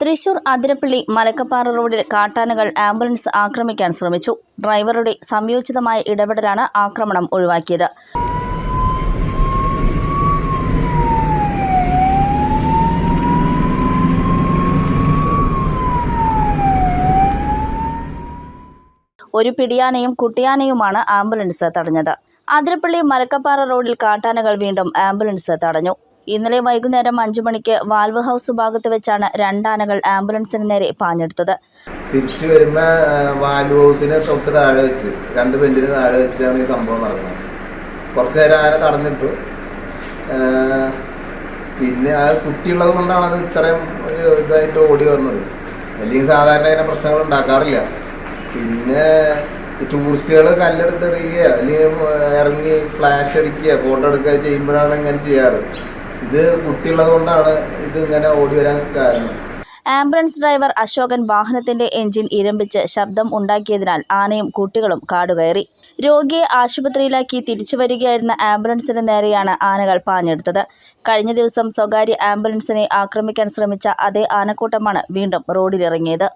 തൃശൂർ അതിരപ്പള്ളി മലക്കപ്പാറ റോഡിൽ കാട്ടാനകൾ ആംബുലൻസ് ആക്രമിക്കാൻ ശ്രമിച്ചു. ഡ്രൈവറുടെ സംയോജിതമായ ഇടപെടലാണ് ആക്രമണം ഒഴിവാക്കിയത്. ഒരു പിടിയാനയും കുട്ടിയാനയുമാണ് ആംബുലൻസ് തടഞ്ഞത്. അതിരപ്പള്ളി മലക്കപ്പാറ റോഡിൽ കാട്ടാനകൾ വീണ്ടും ആംബുലൻസ് തടഞ്ഞു. ഇന്നലെ വൈകുന്നേരം അഞ്ചു മണിക്ക് വാൽവ് ഹൗസ് ഭാഗത്ത് വെച്ചാണ് രണ്ടാനകൾ ആംബുലൻസിന് നേരെ പാഞ്ഞെടുത്തത്. തിരിച്ചു വരുമ്പോ വാൽവ് ഹൗസിന് തൊട്ട് താഴെ വെച്ച് രണ്ട് ബെഞ്ചിന് താഴെ വെച്ചാണ് ഈ സംഭവം നടക്കുന്നത് കുറച്ചു നേരം ആന തടഞ്ഞിട്ടു. പിന്നെ ആ കുട്ടിയുള്ളത് കൊണ്ടാണ് അത് ഇത്രയും ഒരു ഇതായിട്ട് ഓടി വന്നത്. അല്ലെങ്കിൽ സാധാരണ അതിനെ പ്രശ്നങ്ങൾ ഉണ്ടാക്കാറില്ല. പിന്നെ ടൂറിസ്റ്റുകൾ കല്ലെടുത്തെറിയുക അല്ലെങ്കിൽ ഇറങ്ങി ഫ്ലാഷ് അടിക്കുക ഫോട്ടോ എടുക്കുക ചെയ്യുമ്പോഴാണ് ഇങ്ങനെ ചെയ്യാറ്. ഇത് കുട്ടിയുള്ളതുകൊണ്ടാണ് ഇത് ഇങ്ങനെ ഓടി വരാൻ കാരണം. ആംബുലൻസ് ഡ്രൈവർ അശോകൻ വാഹനത്തിന്റെ എഞ്ചിൻ ഇരമ്പിച്ച് ശബ്ദം ഉണ്ടാക്കിയതിനാൽ ആനയും കുട്ടികളും കാടുകയറി. രോഗിയെ ആശുപത്രിയിലാക്കി തിരിച്ചു വരികയായിരുന്ന ആംബുലൻസിന് നേരെയാണ് ആനകൾ പാഞ്ഞെടുത്തത്. കഴിഞ്ഞ ദിവസം സ്വകാര്യ ആംബുലൻസിനെ ആക്രമിക്കാൻ ശ്രമിച്ച അതേ ആനക്കൂട്ടമാണ് വീണ്ടും റോഡിലിറങ്ങിയത്.